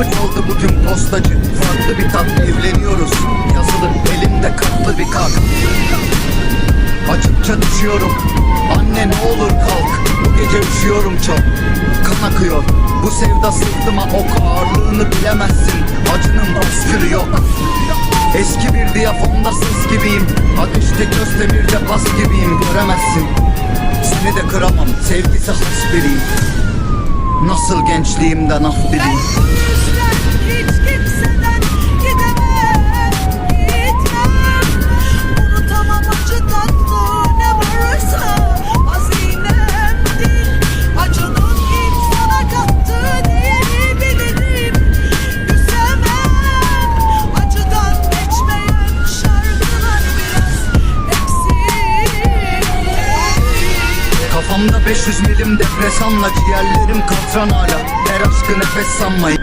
Kapı çaldı bugün postacı. Farklı bir tat evleniyoruz. Yazılı elimde katlı bir kart Açıkça düşüyorum Anne ne olur kalk. Bu gece üşüyorum çok. Kan akıyor. Bu sevda sırtıma ok ağırlığını bilemezsin. Acının baskırı yok. Eski bir diyafonda ses gibiyim. Ateşte köstemirde bas gibiyim. Göremezsin. Seni de kıramam. Sevgisi has biriyim Nasıl gençliğimden af dileyim Kafamda 500 milim depresanla Ciğerlerim katran hala. Her aşkı nefes sanmayın